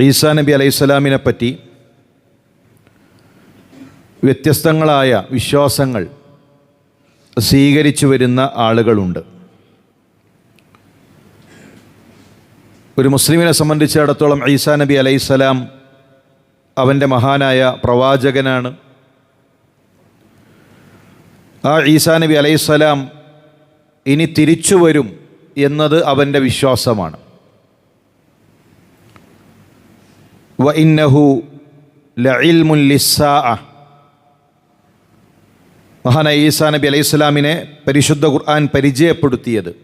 ഈസാ നബി അലൈഹിസ്സലാമിനെ പറ്റി വ്യത്യസ്തങ്ങളായ വിശ്വാസങ്ങൾ സ്വീകരിച്ചു വരുന്ന ആളുകളുണ്ട്. ഒരു മുസ്ലിമിനെ സംബന്ധിച്ചിടത്തോളം ഈസാ നബി അലൈഹിസ്സലാം അവന്റെ മഹാനായ പ്രവാചകനാണ്. ആ ഈസാ നബി അലൈഹിസ്സലാം ഇനി തിരിച്ചു വരും എന്നത് അവന്റെ വിശ്വാസമാണ്. വ ഇന്നഹു ലഇൽമുല്ലിസ്സാ മഹാനായ ഈസാ നബി അലൈഹി സ്വലാമിനെ പരിശുദ്ധ ഖുർആൻ പരിചയപ്പെടുത്തിയത്.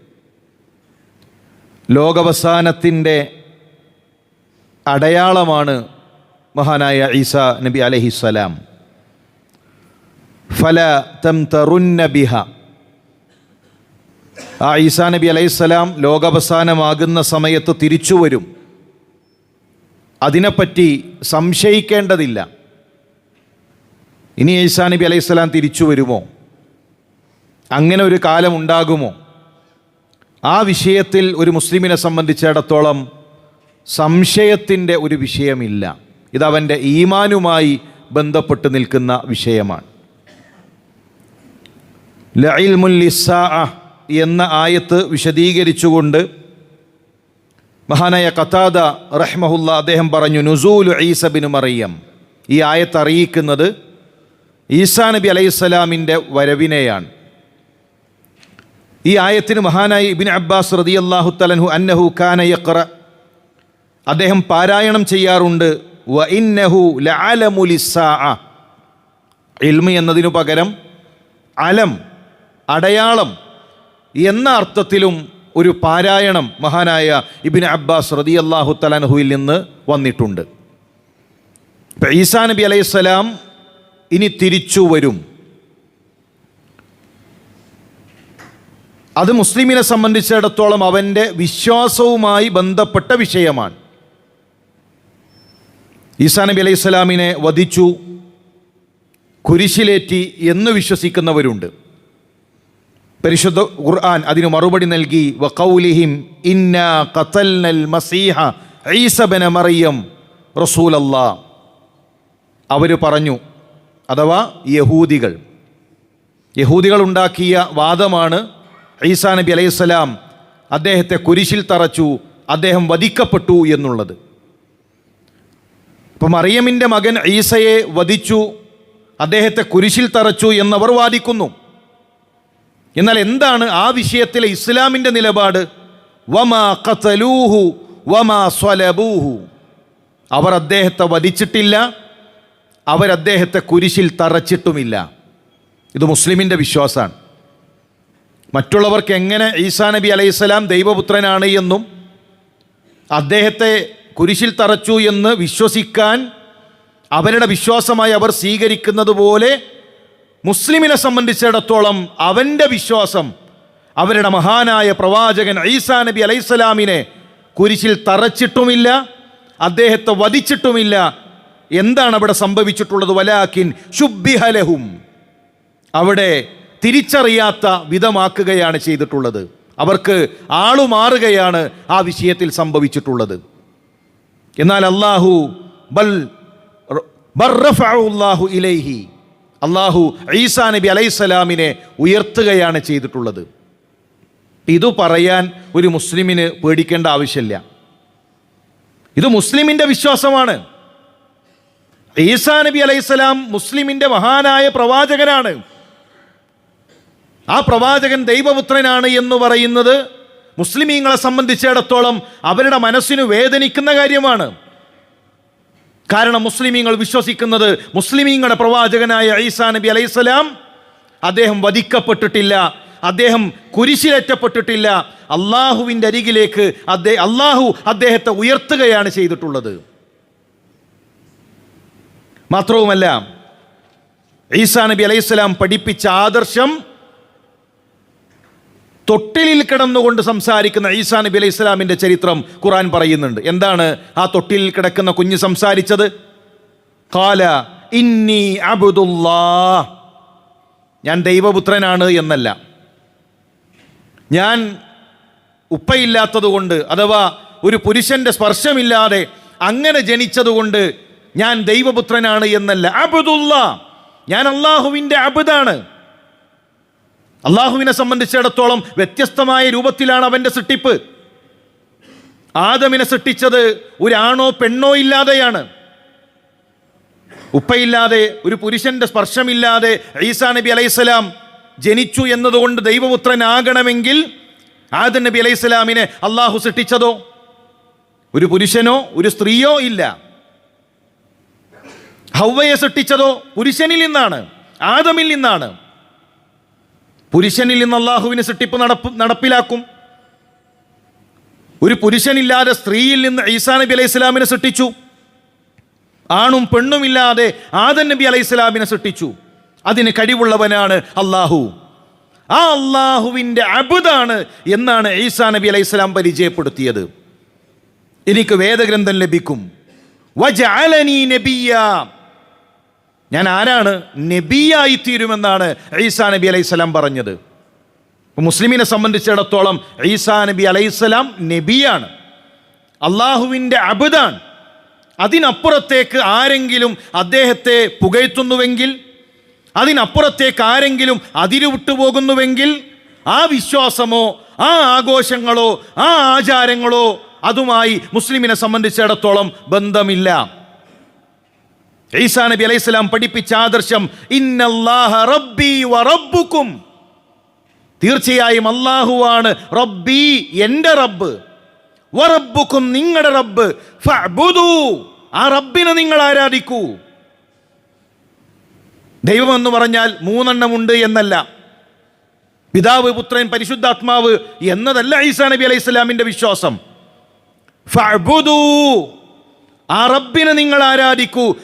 ലോകവസാനത്തിന്റെ അടയാളമാണ് മഹാനായ ഈസാ നബി അലഹിസ്സലാം ഫല തം തറുന്ന ബിഹ. ആ ഈസാ നബി അലൈഹിസ്സലാം ലോകാവസാനമാകുന്ന സമയത്ത് തിരിച്ചു വരും അതിനെപ്പറ്റി സംശയിക്കേണ്ടതില്ല. ഇനി ഈസാ നബി അലൈഹിസ്സലാം തിരിച്ചു വരുമോ? അങ്ങനെ ഒരു കാലം ഉണ്ടാകുമോ? ആ വിഷയത്തിൽ ഒരു മുസ്ലിമിനെ സംബന്ധിച്ചിടത്തോളം സംശയത്തിന്റെ ഒരു വിഷയമില്ല. ഇതവന്റെ ഈമാനുമായി ബന്ധപ്പെട്ട് നിൽക്കുന്ന വിഷയമാണ്. ലഇൽമുല്ലിസാ എന്ന ആയത്ത് വിശദീകരിച്ചുകൊണ്ട് മഹാനായ കത്താദ റഹ്മഹുല്ല അദ്ദേഹം പറഞ്ഞു നുസൂലു ഈസബിന് മറിയം. ഈ ആയത്ത് അറിയിക്കുന്നത് ഈസാ നബി അലൈഹിസ്സലാമിന്റെ വരവിനെയാണ്. ഈ ആയത്തിന് മഹാനായ ഇബിൻ അബ്ബാസ് റതി അള്ളാഹു തലൻഹു അന്നഹു ഖാനയക്ര അദ്ദേഹം പാരായണം ചെയ്യാറുണ്ട് വ ഇന്നഹു ലഅലമുലിസ്സാ ഇൽമി എന്നതിനു പകരം അലം അടയാളം എന്ന അർത്ഥത്തിലും ഒരു പാരായണം മഹാനായ ഇബിൻ അബ്ബാസ് റതി അള്ളാഹു തലാൻഹുവിൽ നിന്ന് വന്നിട്ടുണ്ട്. ഈസാ നബി അലൈഹിസ്സലാം ഇനി തിരിച്ചു വരും. അത് മുസ്ലിമിനെ സംബന്ധിച്ചിടത്തോളം അവന്റെ വിശ്വാസവുമായി ബന്ധപ്പെട്ട വിഷയമാണ്. ഈസാ നബി അലൈഹി സ്വലാമിനെ വധിച്ചു കുരിശിലേറ്റി എന്ന് വിശ്വസിക്കുന്നവരുണ്ട്. പരിശുദ്ധ ഖുർആൻ അതിന് മറുപടി നൽകി വഖൗലിഹിം ഇന്ന ഖതൽനൽ മസീഹ ഈസബന മറിയം റസൂലല്ലാ അവർ പറഞ്ഞു അഥവാ യഹൂദികൾ യഹൂദികൾ ഉണ്ടാക്കിയ വാദമാണ് ഈസാ നബി അലൈഹിസ്സലാം അദ്ദേഹത്തെ കുരിശിൽ തറച്ചു അദ്ദേഹം വധിക്കപ്പെട്ടു എന്നുള്ളത്. ഇപ്പം മറിയമിന്റെ മകൻ ഈസയെ വധിച്ചു അദ്ദേഹത്തെ കുരിശിൽ തറച്ചു എന്നവർ വാദിക്കുന്നു. എന്നാൽ എന്താണ് ആ വിഷയത്തിലെ ഇസ്ലാമിന്റെ നിലപാട്? വമാ ഖതലൂഹു വമാ സ്വലബൂഹു. അവർ അദ്ദേഹത്തെ വധിച്ചിട്ടില്ല അവരദ്ദേഹത്തെ കുരിശിൽ തറച്ചിട്ടുമില്ല. ഇത് മുസ്ലിമിന്റെ വിശ്വാസമാണ്. മറ്റുള്ളവർക്ക് എങ്ങനെ ഈസാ നബി അലൈഹിസ്സലാം ദൈവപുത്രനാണ് എന്നും അദ്ദേഹത്തെ കുരിശിൽ തറച്ചു എന്ന് വിശ്വസിക്കാൻ അവരുടെ വിശ്വാസമായി അവർ സ്വീകരിക്കുന്നത് പോലെ മുസ്ലിമിനെ സംബന്ധിച്ചിടത്തോളം അവന്റെ വിശ്വാസം അവരുടെ മഹാനായ പ്രവാചകൻ ഈസാ നബി അലൈസലാമിനെ കുരിശിൽ തറച്ചിട്ടുമില്ല അദ്ദേഹത്തെ വധിച്ചിട്ടുമില്ല. എന്താണ് അവിടെ സംഭവിച്ചിട്ടുള്ളത്? വലാക്കിൻ ശുബിഹലഹും അവിടെ തിരിച്ചറിയാത്ത വിധമാക്കുകയാണ് ചെയ്തിട്ടുള്ളത്. അവർക്ക് ആളുമാറുകയാണ് ആ വിഷയത്തിൽ സംഭവിച്ചിട്ടുള്ളത്. എന്നാൽ അള്ളാഹു ബൽ ബർറഫഅല്ലാഹു ഇലൈഹി. അള്ളാഹു ഈസാ നബി അലൈസലാമിനെ ഉയർത്തുകയാണ് ചെയ്തിട്ടുള്ളത്. ഇത് പറയാൻ ഒരു മുസ്ലിമിന് പേടിക്കേണ്ട ആവശ്യമില്ല. ഇത് മുസ്ലിമിന്റെ വിശ്വാസമാണ്. ഈസാ നബി അലൈഹിസ്സലാം മുസ്ലിമിന്റെ മഹാനായ പ്രവാചകനാണ്. ആ പ്രവാചകൻ ദൈവപുത്രനാണ് എന്ന് പറയുന്നത് മുസ്ലിമീങ്ങളെ സംബന്ധിച്ചിടത്തോളം അവരുടെ മനസ്സിന് വേദനിക്കുന്ന കാര്യമാണ്. കാരണം മുസ്ലിമീങ്ങൾ വിശ്വസിക്കുന്നത് മുസ്ലിമീങ്ങളുടെ പ്രവാചകനായ ഈസാ നബി അലൈഹിസ്സലാം അദ്ദേഹം വധിക്കപ്പെട്ടിട്ടില്ല. അദ്ദേഹം കുരിശിലേറ്റപ്പെട്ടിട്ടില്ല. അള്ളാഹുവിന്റെ അരികിലേക്ക് അദ്ദേഹം അള്ളാഹു അദ്ദേഹത്തെ ഉയർത്തുകയാണ് ചെയ്തിട്ടുള്ളത്. മാത്രവുമല്ല ഈസാ നബി അലൈഹിസ്സലാം പഠിപ്പിച്ച ആദർശം തൊട്ടിലിൽ കിടന്നുകൊണ്ട് സംസാരിക്കുന്ന ഈസാ നബി അലൈഹി ഇസ്ലാമിന്റെ ചരിത്രം ഖുറാൻ പറയുന്നുണ്ട്. എന്താണ് ആ തൊട്ടിലിൽ കിടക്കുന്ന കുഞ്ഞ് സംസാരിച്ചത്? കാല ഇന്നി അബുദുല്ലാ ഞാൻ ദൈവപുത്രനാണ് എന്നല്ല. ഞാൻ ഉപ്പയില്ലാത്തതുകൊണ്ട് അഥവാ ഒരു പുരുഷന്റെ സ്പർശമില്ലാതെ അങ്ങനെ ജനിച്ചതുകൊണ്ട് ഞാൻ ദൈവപുത്രനാണ് എന്നല്ല. അബുദുല്ല ഞാൻ അള്ളാഹുവിന്റെ അബുദാണ്. അള്ളാഹുവിനെ സംബന്ധിച്ചിടത്തോളം വ്യത്യസ്തമായ രൂപത്തിലാണ് അവന്റെ സൃഷ്ടിപ്പ്. ആദമിനെ സൃഷ്ടിച്ചത് ഒരാണോ പെണ്ണോ ഇല്ലാതെയാണ്. ഉപ്പയില്ലാതെ ഒരു പുരുഷന്റെ സ്പർശമില്ലാതെ ഈസാ നബി അലൈഹിസ്സലാം ജനിച്ചു എന്നതുകൊണ്ട് ദൈവപുത്രനാകണമെങ്കിൽ ആദൻ നബി അലൈഹിസ്സലാമിനെ അള്ളാഹു സൃഷ്ടിച്ചതോ? ഒരു പുരുഷനോ ഒരു സ്ത്രീയോ ഇല്ല. ഹൗവയെ സൃഷ്ടിച്ചതോ? പുരുഷനിൽ നിന്നാണ് ആദമിൽ നിന്നാണ്. പുരുഷനിൽ നിന്ന് അള്ളാഹുവിന് സൃഷ്ടിപ്പ് നടപ്പ് നടപ്പിലാക്കും. ഒരു പുരുഷനില്ലാതെ സ്ത്രീയിൽ നിന്ന് ഈസാ നബി അലൈഹി സ്വലാമിനെ സൃഷ്ടിച്ചു. ആണും പെണ്ണുമില്ലാതെ ആദൻ നബി അലൈഹി സ്വലാമിനെ സൃഷ്ടിച്ചു. അതിന് കഴിവുള്ളവനാണ് അള്ളാഹു ആ അള്ളാഹുവിന്റെ അബുദാണ് എന്നാണ് ഈസാ നബി അലൈഹി സ്വലാം പരിചയപ്പെടുത്തിയത്. എനിക്ക് വേദഗ്രന്ഥം ലഭിക്കും. വജാലനി നബിയ്യ ഞാൻ ആരാണ്? നബിയായി തീരുമെന്നാണ് ഈസാ നബി അലൈഹി സ്വലാം പറഞ്ഞത്. മുസ്ലിമിനെ സംബന്ധിച്ചിടത്തോളം ഈസാ നബി അലൈഹിസ്സലാം നബിയാണ്. അള്ളാഹുവിന്റെ അബുദാണ് അതിനപ്പുറത്തേക്ക് ആരെങ്കിലും അദ്ദേഹത്തെ പുകഴ്ത്തുന്നുവെങ്കിൽ അതിനപ്പുറത്തേക്ക് ആരെങ്കിലും അതിരുവിട്ടു പോകുന്നുവെങ്കിൽ ആ വിശ്വാസമോ ആ ആഘോഷങ്ങളോ ആ ആചാരങ്ങളോ അതുമായി മുസ്ലിമിനെ സംബന്ധിച്ചിടത്തോളം ബന്ധമില്ല. ഈസാ നബി അലൈഹി സ്വലാം പഠിപ്പിച്ച ആദർശം ഇന്നല്ലാഹ റബ്ബി വ റബ്ബുക്കും തീർച്ചയായും അള്ളാഹുവാണ് റബ്ബി എന്റെ റബ്ബ്. വ റബ്ബുക്കും നിങ്ങളുടെ റബ്ബ് ഫഅബുദു. ആ റബ്ബിനെ നിങ്ങൾ ആരാധിക്കൂ. ദൈവം എന്ന് പറഞ്ഞാൽ മൂന്നെണ്ണമുണ്ട് എന്നല്ല. പിതാവ് പുത്രൻ പരിശുദ്ധാത്മാവ് എന്നതല്ല ഈസാ നബി അലൈഹി സ്വലാമിന്റെ വിശ്വാസം. ഫഅ്ബുദൂ. ആ റബ്ബിനെ നിങ്ങൾ ആരാധിക്കൂ.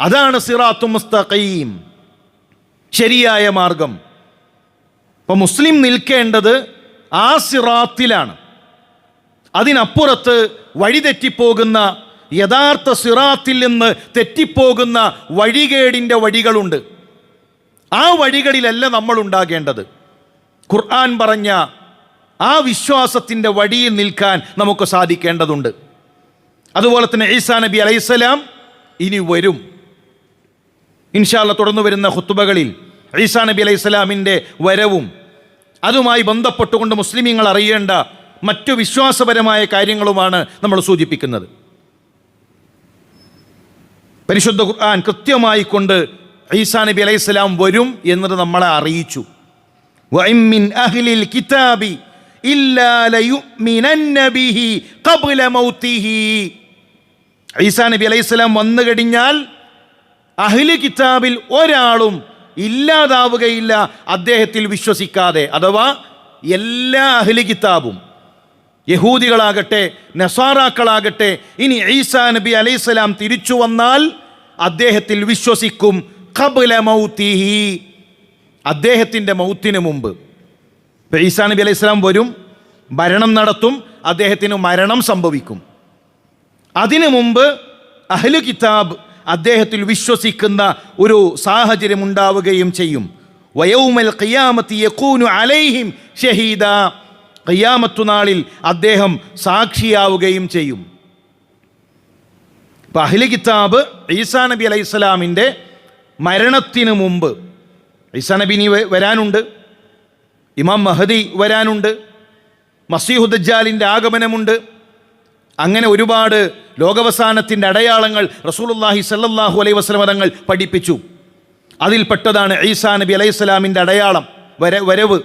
അതാണ് സിറാത്തും മുസ്തഖീം. ശരിയായ മാർഗം. ഇപ്പം മുസ്ലിം നിൽക്കേണ്ടത് ആ സിറാത്തിലാണ്. അതിനപ്പുറത്ത് വഴിതെറ്റിപ്പോകുന്ന യഥാർത്ഥ സിറാത്തിൽ നിന്ന് തെറ്റിപ്പോകുന്ന വഴികേടിന്റെ വഴികളുണ്ട്. ആ വഴികളിലല്ല നമ്മൾ ഉണ്ടാകേണ്ടത്. ഖുർആൻ പറഞ്ഞ ആ വിശ്വാസത്തിന്റെ വഴിയിൽ നിൽക്കാൻ നമുക്ക് സാധിക്കേണ്ടതുണ്ട്. അതുപോലെ തന്നെ ഈസാ നബി അലൈഹിസ്സലാം ഇനി വരും. ഇൻഷാല്ല തുടർന്നു വരുന്ന ഹുത്തുബകളിൽ ഈസാ നബി അലൈഹിസ്സലാമിന്റെ വരവും അതുമായി ബന്ധപ്പെട്ടുകൊണ്ട് മുസ്ലിമീങ്ങൾ അറിയേണ്ട മറ്റു വിശ്വാസപരമായ കാര്യങ്ങളുമാണ് നമ്മൾ സൂചിപ്പിക്കുന്നത്. പരിശുദ്ധ ഖുർആൻ കൃത്യമായി കൊണ്ട് ഈസാ നബി അലൈഹിസ്സലാം വരും എന്നത് നമ്മളെ അറിയിച്ചു. വൈമിൻ അഹ്ലിൽ കിതാബി ഈസാ നബി അലൈഹി സ്വലാം വന്നു കഴിഞ്ഞാൽ അഹ്ലി കിതാബിൽ ഒരാളും ഇല്ലാതാവുകയില്ല അദ്ദേഹത്തിൽ വിശ്വസിക്കാതെ. അഥവാ എല്ലാ അഹ്ലി കിതാബും യഹൂദികളാകട്ടെ നസാറാക്കളാകട്ടെ ഇനി ഈസാ നബി അലൈഹിസ്സലാം തിരിച്ചു വന്നാൽ അദ്ദേഹത്തിൽ വിശ്വസിക്കും കബല മൗത്തിഹി. അദ്ദേഹത്തിന്റെ മൗത്തിന് മുമ്പ് ഇപ്പൊ ഈസാ നബി അലൈഹി സ്വലാം വരും ഭരണം നടത്തും അദ്ദേഹത്തിന് മരണം സംഭവിക്കും. അതിനു മുമ്പ് അഹ്ലു കിതാബ് അദ്ദേഹത്തിൽ വിശ്വസിക്കുന്ന ഒരു സാഹചര്യം ഉണ്ടാവുകയും ചെയ്യും. വയൗമൽ ഖിയാമത്തി യക്കൂനു അലൈഹിം ഷഹീദ. കയ്യാമത്തുനാളിൽ നാളിൽ അദ്ദേഹം സാക്ഷിയാവുകയും ചെയ്യും. ഇപ്പം അഹ്ലു കിതാബ് ഈസാ നബി അലൈഹി സ്വലാമിന്റെ മരണത്തിന് മുമ്പ് ഈസാ നബി വരാനുണ്ട്. ഇമാം മഹദി വരാനുണ്ട് മസീഹുദ്ജാലിന്റെ ആഗമനമുണ്ട്. അങ്ങനെ ഒരുപാട് ലോകവസാനത്തിന്റെ അടയാളങ്ങൾ റസൂലുള്ളാഹി സല്ലല്ലാഹു അലൈഹി വസല്ലം തങ്ങൾ പഠിപ്പിച്ചു. അതിൽപ്പെട്ടതാണ് ഈസാ നബി അലൈഹി സ്വലാമിന്റെ അടയാളം വര വരവ്.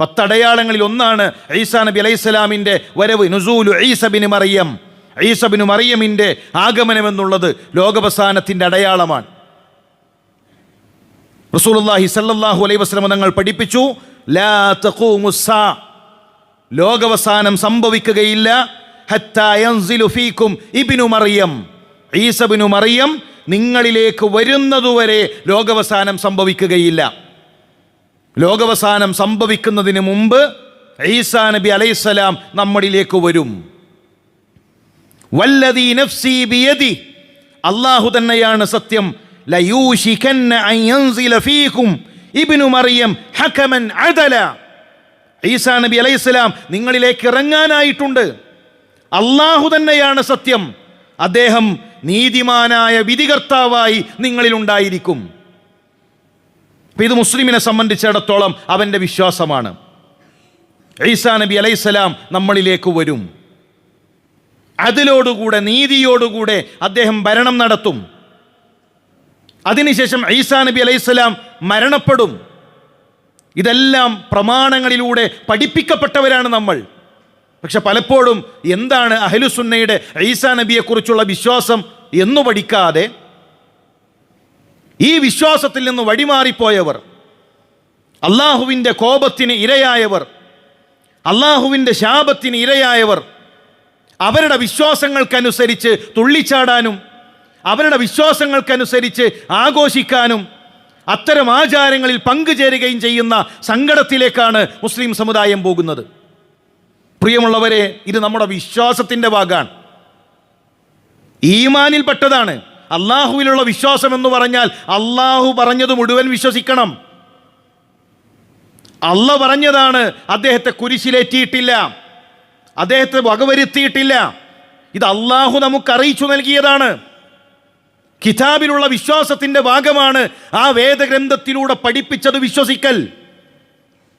പത്തടയാളങ്ങളിൽ ഒന്നാണ് ഈസാ നബി അലൈഹി സ്വലാമിന്റെ വരവ് നുസൂലു ഈസബിന് മറിയം. ഈസബിന് മറിയമിന്റെ ആഗമനമെന്നുള്ളത് ലോകവസാനത്തിന്റെ അടയാളമാണ്. റസൂലുള്ളാഹി സല്ലല്ലാഹു അലൈഹി വസല്ലം തങ്ങൾ പഠിപ്പിച്ചു ലോകവസാനം സംഭവിക്കുകയില്ല. മറിയം. ഈസബിനു മറിയം നിങ്ങളിലേക്ക് വരുന്നതുവരെ ലോകവസാനം സംഭവിക്കുകയില്ല. ലോകവസാനം സംഭവിക്കുന്നതിന് മുമ്പ് ഈസാ നബി അലൈസലാം നമ്മളിലേക്ക് വരും. വല്ലതി നഫ്സി ബിയദി. അള്ളാഹു തന്നെയാണ് സത്യം. ഫീകും ഇബ്നു മറിയം ഹക്കമൻ അദല. ഈസാ നബി അലൈഹി അലൈഹിസ്സലാം നിങ്ങളിലേക്ക് ഇറങ്ങാനായിട്ടുണ്ട്. അള്ളാഹു തന്നെയാണ് സത്യം. അദ്ദേഹം നീതിമാനായ വിധികർത്താവായി നിങ്ങളിലുണ്ടായിരിക്കും അപ്പം ഇത് മുസ്ലിമിനെ സംബന്ധിച്ചിടത്തോളം അവന്റെ വിശ്വാസമാണ്. ഈസാ നബി അലൈഹിസ്സലാം നമ്മളിലേക്ക് വരും. അതിലോടുകൂടെ നീതിയോടുകൂടെ അദ്ദേഹം ഭരണം നടത്തും. അതിനുശേഷം ഈസാ നബി അലൈഹിസ്സലാം മരണപ്പെടും. ഇതെല്ലാം പ്രമാണങ്ങളിലൂടെ പഠിപ്പിക്കപ്പെട്ടവരാണ് നമ്മൾ. പക്ഷെ പലപ്പോഴും എന്താണ് അഹലുസുന്നയുടെ ഈസാ നബിയെക്കുറിച്ചുള്ള വിശ്വാസം എന്നു പഠിക്കാതെ ഈ വിശ്വാസത്തിൽ നിന്ന് വഴിമാറിപ്പോയവർ അള്ളാഹുവിന്റെ കോപത്തിന് ഇരയായവർ അള്ളാഹുവിന്റെ ശാപത്തിന് ഇരയായവർ അവരുടെ വിശ്വാസങ്ങൾക്കനുസരിച്ച് തുള്ളിച്ചാടാനും അവരുടെ വിശ്വാസങ്ങൾക്കനുസരിച്ച് ആഘോഷിക്കാനും അത്തരം ആചാരങ്ങളിൽ പങ്കുചേരുകയും ചെയ്യുന്ന സങ്കടത്തിലേക്കാണ് മുസ്ലിം സമുദായം പോകുന്നത്. പ്രിയമുള്ളവരെ ഇത് നമ്മുടെ വിശ്വാസത്തിന്റെ ഭാഗമാണ്. ഈമാനിൽപ്പെട്ടതാണ്. അള്ളാഹുവിലുള്ള വിശ്വാസം എന്ന് പറഞ്ഞാൽ അള്ളാഹു പറഞ്ഞത് മുഴുവൻ വിശ്വസിക്കണം. അല്ല പറഞ്ഞതാണ് അദ്ദേഹത്തെ കുരിശിലേറ്റിയിട്ടില്ല. അദ്ദേഹത്തെ വകവരുത്തിയിട്ടില്ല. ഇത് അള്ളാഹു നമുക്ക് അറിയിച്ചു നൽകിയതാണ്. കിതാബിലുള്ള വിശ്വാസത്തിന്റെ ഭാഗമാണ് ആ വേദഗ്രന്ഥത്തിലൂടെ പഠിപ്പിച്ചത് വിശ്വസിക്കൽ.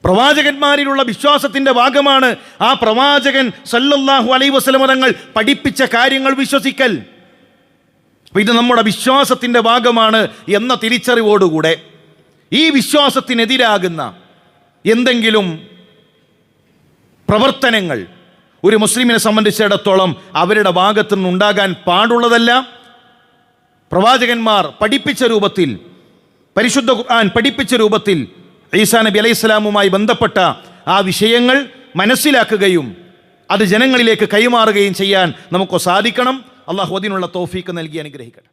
പ്രവാചകന്മാരിലുള്ള വിശ്വാസത്തിന്റെ ഭാഗമാണ് ആ പ്രവാചകൻ സല്ലല്ലാഹു അലൈ വസല്ലമ തങ്ങൾ പഠിപ്പിച്ച കാര്യങ്ങൾ വിശ്വസിക്കൽ. ഇത് നമ്മുടെ വിശ്വാസത്തിന്റെ ഭാഗമാണ് എന്ന തിരിച്ചറിവോടുകൂടെ ഈ വിശ്വാസത്തിനെതിരാകുന്ന എന്തെങ്കിലും പ്രവർത്തനങ്ങൾ ഒരു മുസ്ലിമിനെ സംബന്ധിച്ചിടത്തോളം അവരുടെ ഭാഗത്തു നിന്നുണ്ടാകാൻ പാടുള്ളതല്ല. പ്രവാചകന്മാർ പഠിപ്പിച്ച രൂപത്തിൽ പരിശുദ്ധ ഖുർആൻ പഠിപ്പിച്ച രൂപത്തിൽ ഈസാ നബി അലൈഹി സ്വലാമുമായി ബന്ധപ്പെട്ട ആ വിഷയങ്ങൾ മനസ്സിലാക്കുകയും അത് ജനങ്ങളിലേക്ക് കൈമാറുകയും ചെയ്യാൻ നമുക്ക് സാധിക്കണം. അള്ളാഹു അതിനുള്ള തോഫീക്ക് നൽകി അനുഗ്രഹിക്കട്ടെ.